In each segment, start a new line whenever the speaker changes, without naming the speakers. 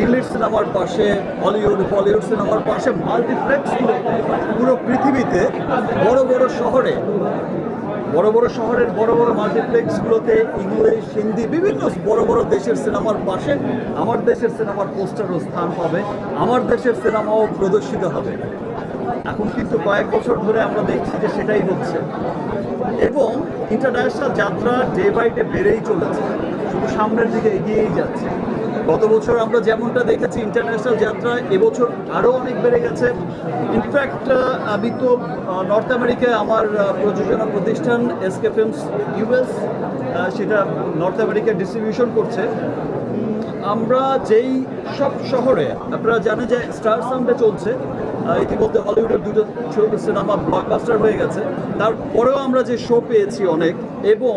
English সিনেমার পাশে, Hollywood, Bollywood সিনেমার পাশে মাল্টিপ্লেক্সগুলো পুরো পৃথিবীতে বড় বড় শহরে, বড় বড় শহরের বড় বড় মাল্টিপ্লেক্সগুলোতে ইংলিশ, হিন্দি, বিভিন্ন বড় বড় দেশের সিনেমার পাশে আমার দেশের সিনেমার পোস্টারও স্থান পাবে, আমার দেশের সিনেমাও প্রদর্শিত হবে। এখন কিন্তু কয়েক বছর ধরে আমরা দেখছি যে সেটাই হচ্ছে। এবং ইন্টারন্যাশনাল যাত্রা ডে বাই ডে বেড়েই চলেছে, শুধু সামনের দিকে এগিয়েই যাচ্ছে। গত বছর আমরা যেমনটা দেখেছি ইন্টারন্যাশনাল যাত্রা এবছর আরও অনেক বেড়ে গেছে। ইনফ্যাক্ট আমি তো নর্থ আমেরিকায় আমার প্রযোজনা প্রতিষ্ঠান এসকে ফিল্মস ইউএস সেটা নর্থ আমেরিকায় ডিস্ট্রিবিউশন করছে। আমরা যেই সব শহরে, আপনারা জানেন যে স্টার সাউন্ডে চলছে। ইতিমধ্যে হলিউডের দুটো সিনেমা ব্লকবাস্টার হয়ে গেছে। তারপরেও আমরা যে শো পেয়েছি অনেক, এবং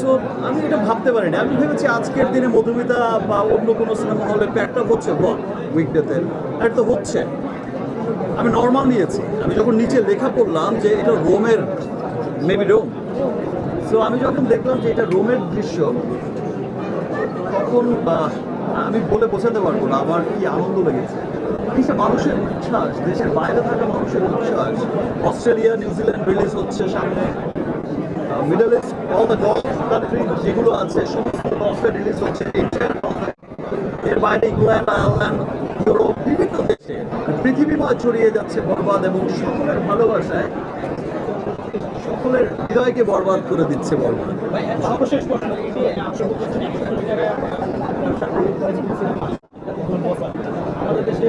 সো আমি এটা ভাবতে পারিনি। আমি ভেবেছি আজকের দিনে মধুমিতা বা অন্য কোনো সিনেমা হলে প্যাকটা হচ্ছে। উইকডেতে আর এটা তো হচ্ছে। আমি নর্মাল নিয়েছি। আমি যখন নিচে লেখা পড়লাম যে এটা রোমের মেবি রোম। সো আমি যখন দেখলাম যে এটা রোমের দৃশ্য, তখন আমি বলে বোঝাতে পারব না, আমার কি আনন্দ লেগেছে। যে মানুষের উচ্ছ্বাস, দেশের বাইরে থাকা মানুষের উচ্ছ্বাস, অস্ট্রেলিয়া নিউজিল্যান্ড রিলিজ হচ্ছে সামনে। Middle East all the Gulf country যেগুলো আছে, সমস্ত গলফে রিলিজ হচ্ছে ইন্ডিয়া এর বাইরে ইংল্যান্ড, আয়ারল্যান্ড, ইউরোপ, বিভিন্ন দেশে। পৃথিবীময় ছড়িয়ে যাচ্ছে বরবাদ এবং সকলের ভালোবাসায়। সকলের হৃদয়কে বরবাদ করে দিচ্ছে বরবাদ।
সর্বশেষ প্রশ্ন এই যে আটশো বছর একশো কোটি টাকা ব্যবসা করে সিনেমা আমাদের দেশে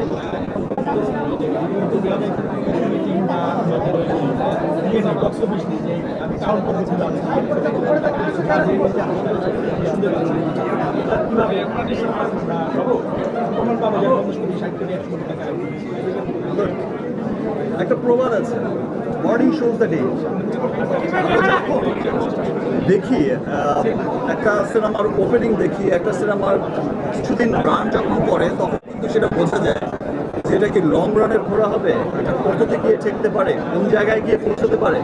মিটিং বা প্রমাণ
একটা প্রবাদ আছে। মর্নিং শোজ দ্য ডে দেখি একটা সিনেমার ওপেনিং দেখি, একটা সিনেমার কিছুদিন রান যখন করে, তখন কিন্তু সেটা বোঝা যায়। এটা কি লং রানের ঘোরা হবে? এটা কততে গিয়ে ঠেকতে পারে? কোন জায়গায় গিয়ে পৌঁছতে পারে?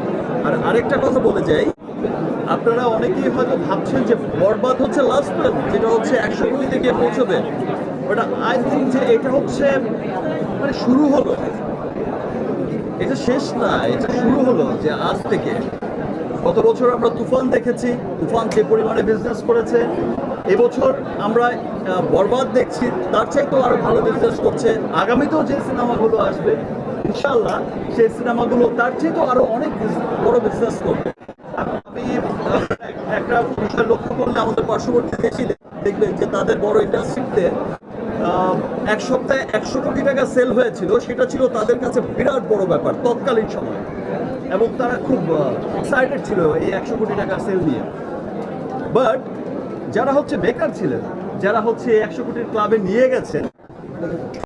আর আরেকটা কথা বলে যাই, আপনারা অনেকেই হয়তো ভাবছেন যে বরবাদ হচ্ছে লাস্ট ফিল্ম যেটা হচ্ছে একশো কোটিতে গিয়ে পৌঁছবে। ওটা আই থিঙ্ক যে এটা হচ্ছে মানে শুরু হলো। এটা শেষ না, এটা শুরু হলো যে আজ থেকে। গত বছর আমরা তুফান দেখেছি, তুফান যে পরিমাণে বিজনেস করেছে। এবছর আমরা বরবাদ দেখছি, তার চাইতেও আরও ভালো বিজনেস করছে। আগামীতেও যে সিনেমাগুলো আসবে ইনশাল্লাহ সেই সিনেমাগুলো তার চাইতেও আরও অনেক বড় বিজনেস করবে। আমি একটা বিষয় লক্ষ্য করলে আমাদের পার্শ্ববর্তী দেশই দেখবেন যে তাদের বড় ইন্ডাস্ট্রিতে এক সপ্তাহে একশো কোটি টাকা সেল হয়েছিল, সেটা ছিল তাদের কাছে বিরাট বড় ব্যাপার, তৎকালীন সময়। এবং তারা খুব এক্সাইটেড ছিল এই একশো কোটি টাকা সেল নিয়ে। বাট যারা হচ্ছে বেকার ছিলেন, যারা হচ্ছে একশো কোটির ক্লাবে নিয়ে গেছেন